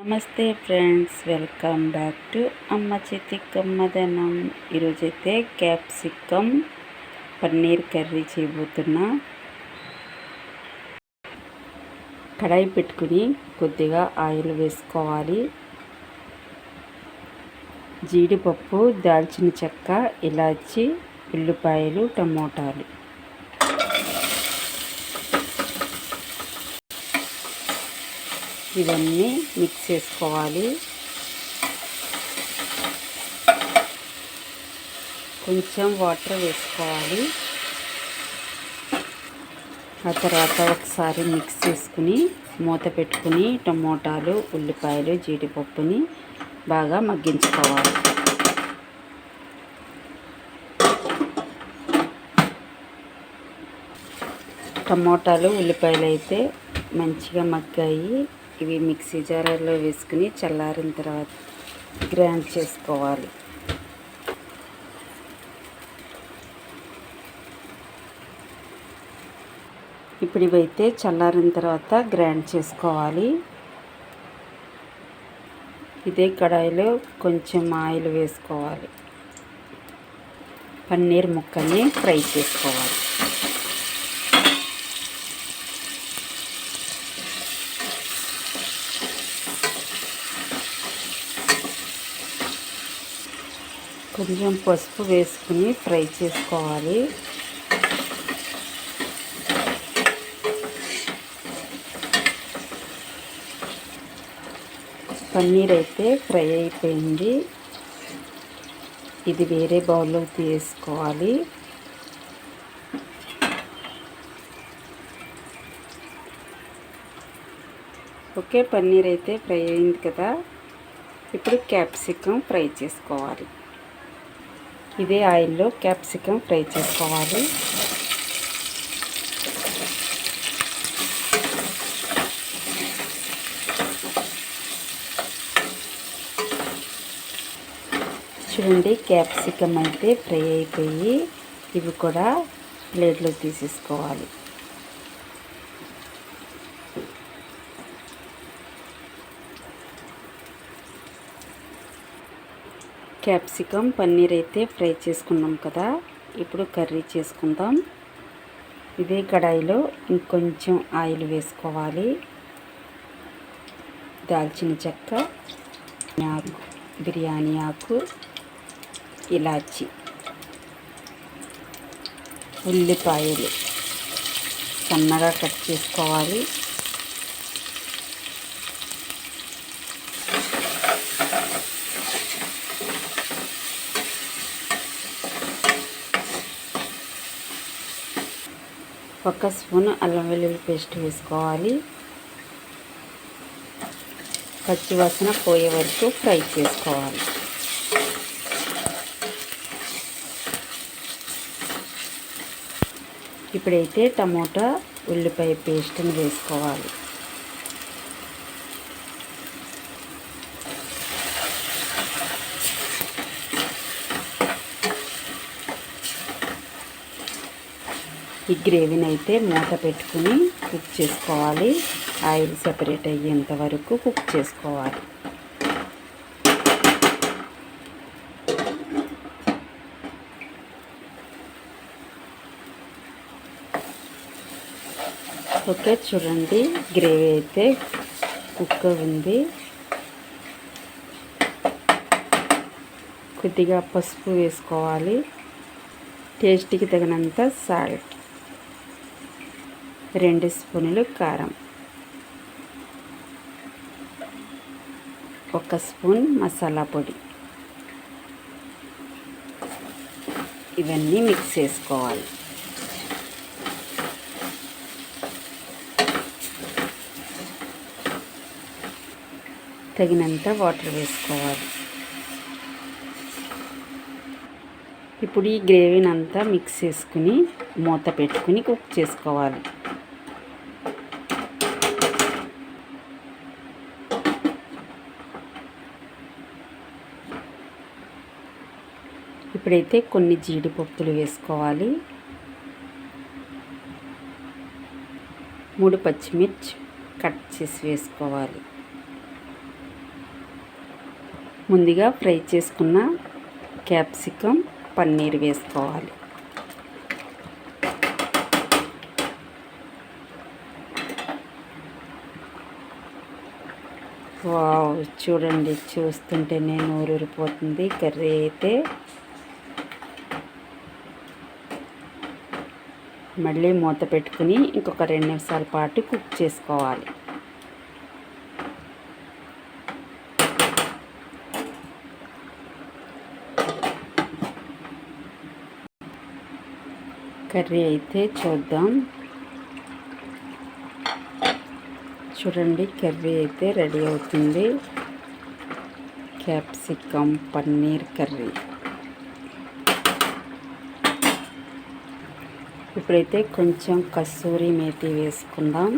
నమస్తే friends welcome back to అమ్మ చేతి కమ్మదనం ఈరోజైతే క్యాప్సికమ్ పన్నీర్ కర్రీ చేయబోతున్నా. కడాయి పెట్టుకుని కొద్దిగా ఆయిల్ వేసుకోవాలి. జీడిపప్పు దాల్చిన చెక్క ఇలాచి ఉల్లిపాయలు టమోటాలు. ఇవన్నీ మిక్స్ చేసుకోవాలి. కొంచెం వాటర్ వేసుకోవాలి. ఆ తర్వాత ఒకసారి మిక్స్ చేసుకుని మూత పెట్టుకుని టమోటాలు ఉల్లిపాయలు జీడిపప్పుని బాగా మగ్గించుకోవాలి. టమోటాలు ఉల్లిపాయలు అయితే మంచిగా మగ్గాయి. ఇవి మిక్సీ జార్లో వేసుకుని చల్లారిన తర్వాత గ్రైండ్ చేసుకోవాలి. ఇప్పుడు ఇవైతే చల్లారిన తర్వాత గ్రైండ్ చేసుకోవాలి. ఇదే కడాయిలో కొంచెం ఆయిల్ వేసుకోవాలి. పన్నీర్ ముక్కల్ని ఫ్రై చేసుకోవాలి. కొంచెం పసుపు వేసుకుని ఫ్రై చేసుకోవాలి. పన్నీర్ అయితే ఫ్రై అయిపోయింది. ఇది వేరే బౌల్లో తీసుకోవాలి. ఓకే పన్నీర్ అయితే ఫ్రై అయింది కదా. ఇప్పుడు క్యాప్సికమ్ ఫ్రై చేసుకోవాలి. ఇదే ఆయిల్లో క్యాప్సికమ్ ఫ్రై చేసుకోవాలి. చూడండి క్యాప్సికమ్ అయితే ఫ్రై అయిపోయి ఇవి కూడా ప్లేట్లో తీసేసుకోవాలి. క్యాప్సికమ్ పన్నీర్ అయితే ఫ్రై చేసుకున్నాం కదా. ఇప్పుడు కర్రీ చేసుకుందాం. ఇదే కడాయిలో ఇంకొంచెం ఆయిల్ వేసుకోవాలి. దాల్చిన చెక్క ఆకు బిర్యానీ ఆకు ఇలాచి ఉల్లిపాయలు సన్నగా కట్ చేసుకోవాలి. ఒక స్పూన్ అల్లం వెల్లుల్లి పేస్ట్ వేసుకోవాలి. పచ్చివాసన పోయే వరకు ఫ్రై చేసుకోవాలి. ఇప్పుడైతే టమోటా ఉల్లిపాయ పేస్ట్ని వేసుకోవాలి. ఈ గ్రేవీని అయితే మూత పెట్టుకుని కుక్ చేసుకోవాలి. ఆయిల్ సెపరేట్ అయ్యేంత వరకు కుక్ చేసుకోవాలి. ఓకే చూడండి. గ్రేవీ అయితే కుక్ ఉంది కొద్దిగా పసుపు వేసుకోవాలి. టేస్ట్కి తగినంత సాల్ట్. రెండు స్పూన్లు కారం. ఒక స్పూన్ మసాలా పొడి. ఇవన్నీ మిక్స్ చేసుకోవాలి. తగినంత వాటర్ వేసుకోవాలి. ఇప్పుడు ఈ గ్రేవీని అంతా మిక్స్ చేసుకుని మూత పెట్టుకుని కుక్ చేసుకోవాలి. ఇప్పుడైతే కొన్ని జీడిపప్పులు వేసుకోవాలి. మూడు పచ్చిమిర్చి కట్ చేసి వేసుకోవాలి. ముందుగా ఫ్రై చేసుకున్న క్యాప్సికమ్ పన్నీర్ వేసుకోవాలి. వావ్ చూడండి చూస్తుంటేనే నోరూరిపోతుంది. కర్రీ అయితే మళ్ళీ మూత పెట్టుకుని ఇంకొక రెండు నిమిషాల పాటు కుక్ చేసుకోవాలి. కర్రీ అయితే చూద్దాం. చూడండి కర్రీ అయితే రెడీ అవుతుంది. Capsicum paneer curry. ఇప్పుడైతే కొంచెం కస్తూరి మేతి వేసుకుందాం.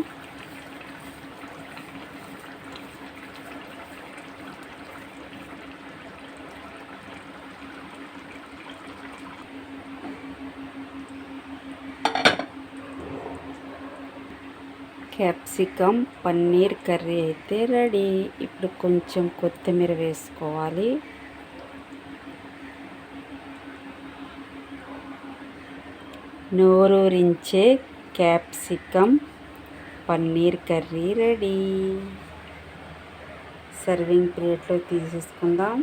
క్యాప్సికమ్ పన్నీర్ కర్రీ అయితే రెడీ. ఇప్పుడు కొంచెం కొత్తిమీర వేసుకోవాలి. నోరూరించే capsicum paneer curry ready. Serving ప్లేట్లో తీసేసుకుందాం.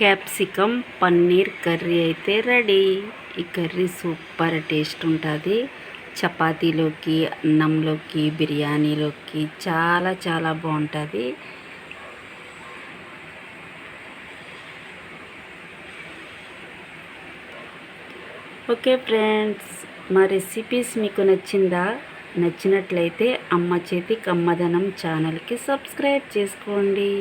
క్యాప్సికమ్ పన్నీర్ కర్రీ అయితే రెడీ. ఈ కర్రీ సూపర్ టేస్ట్ ఉంటుంది. చపాతీలోకి అన్నంలోకి బిర్యానీలోకి చాలా చాలా బాగుంటుంది. ఓకే ఫ్రెండ్స్ మా రెసిపీస్ మీకు నచ్చిందా? నచ్చినట్లయితే అమ్మ చేతి కమ్మదనం ఛానల్కి సబ్స్క్రైబ్ చేసుకోండి.